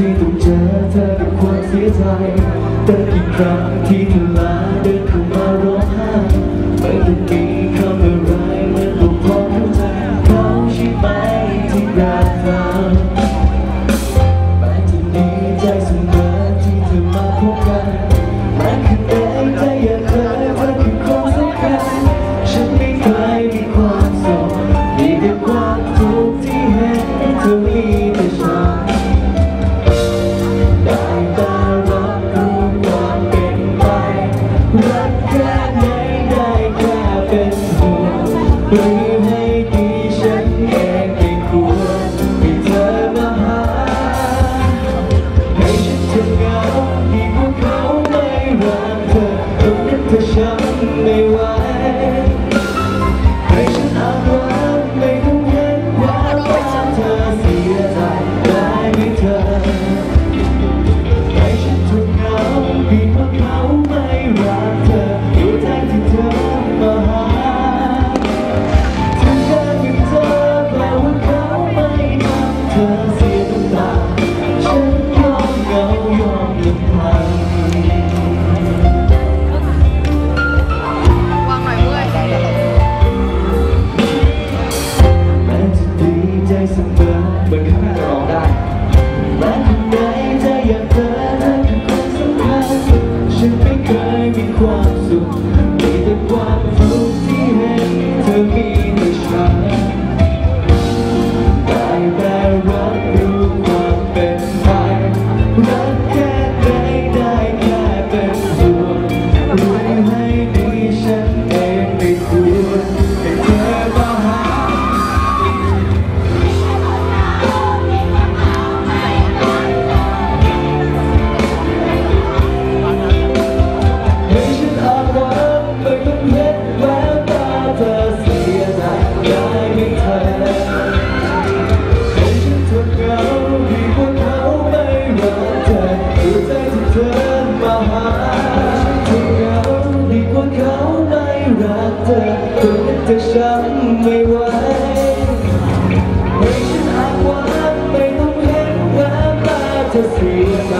ที่ต้องเจอเธอกับความเสียใจแต่นอีกครั้งที่เธอลาเดินคง tua รักเธอจนนึกจะช้ำไม่ไหวให้ฉันหากว่าไม่ต้องเห็นแววตาเธอเสียใจ